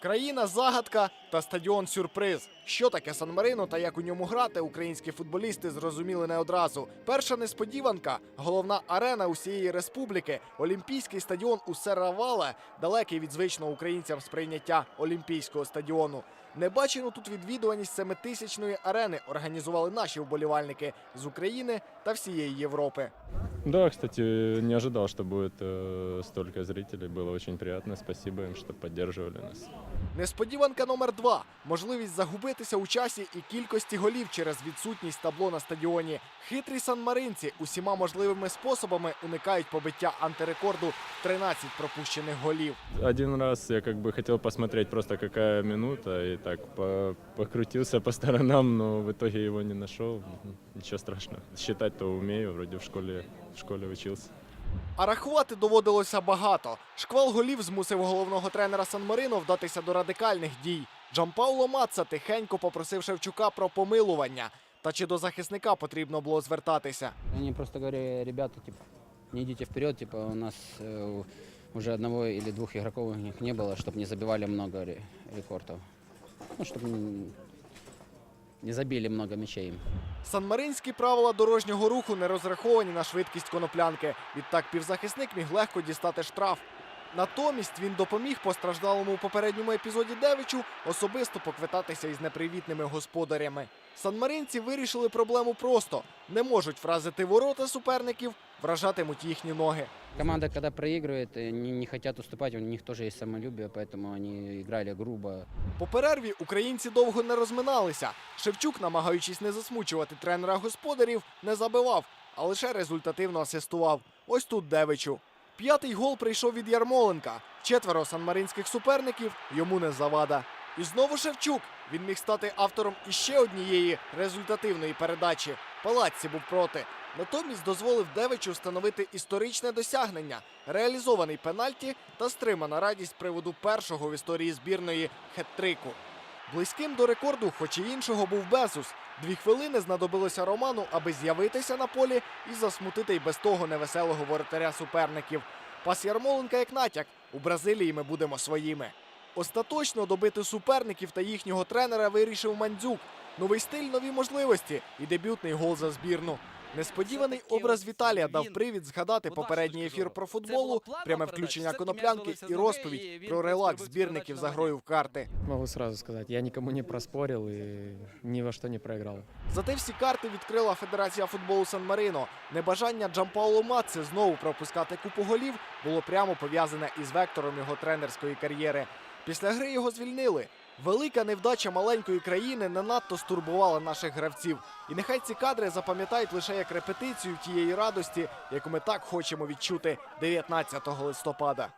Країна загадка та стадіон сюрприз. Що таке Сан Марино та як у ньому грати, українські футболісти зрозуміли не одразу. Перша несподіванка головна арена усієї республіки. Олімпійський стадіон у Серравале, далекий від звичного українцям сприйняття Олімпійського стадіону. Небачену тут відвідуваність семитисячної арени організували наші вболівальники з України та всієї Європи. Да, кстати, не ожидал, что будет э, столько зрителей. Было очень приятно. Спасибо им, что поддерживали нас. Несподіванка номер два можливість загубитися у часі і кількості голів через відсутність табло на стадіоні. Хитрі санмаринці усіма можливими способами уникають побиття антирекорду в 13 пропущених голів. Один раз я как бы хотел посмотреть просто какая минута, и так по- покрутился по сторонам, но в итоге его не. Мгм. Ничего страшного. Считать-то умею, вроде в школе, в школе учился. А рахувати доводилося багато. Шквал голів змусив головного тренера Сан Марино вдатися до радикальних дій. Джампауло Матса тихенько попросив Шевчука про помилування. Та чи до захисника потрібно було звертатися? Они просто говорили, ребята, типа, не идите вперед, типа, у нас э, уже одного или двух игроков у них не было, чтобы не забивали много ре- рекордов. Ну, чтобы не забили много мячей им. Санмаринські правила дорожнього руху не розраховані на швидкість коноплянки. Відтак півзахисник міг легко дістати штраф. Натомість він допоміг постраждалому у попередньому епізоді Девичу особисто поквитатися із непривітними господарями. Санмаринці вирішили проблему просто: не можуть вразити ворота суперників, вражатимуть їхні ноги. Команда, когда проигрывает, э, не, не хотят уступать, у них тоже есть самолюбие, поэтому они играли грубо. По перерві українці довго не розминалися. Шевчук, намагаючись не засмучувати тренера господарів, не забивав, а лише результативно асистував. Ось тут Девичу. П'ятий гол прийшов від Ярмоленка. Четверо санмаринських суперників йому не завада. І знову Шевчук. Він міг стати автором іще однієї результативної передачі. Палацці був проти. Натомість дозволив Девичу встановити історичне досягнення, реалізований пенальті та стримана радість приводу першого в історії збірної хет-трику. Близьким до рекорду, хоч і іншого, був Безус. Дві хвилини знадобилося Роману, аби з'явитися на полі і засмутити й без того невеселого воротаря суперників. Пас Ярмоленка як натяк. У Бразилії ми будемо своїми. Остаточно добити суперників та їхнього тренера вирішив Мандзюк. Новий стиль, нові можливості і дебютний гол за збірну. Несподіваний образ Віталія дав привід згадати попередній ефір про футболу, пряме включення коноплянки і розповідь про релакс збірників за грою в карти. Могу сразу сказать, я никому не проспорил и ни во что не проиграл. Зате всі карти відкрила Федерація футболу Сан-Марино. Небажання Джампауло Матси знову пропускати купу голів було прямо пов'язане із вектором його тренерської кар'єри. Після гри його звільнили. Велика невдача маленької країни не надто стурбувала наших гравців. І нехай ці кадри запам'ятають лише як репетицію тієї радості, яку ми так хочемо відчути 19 листопада.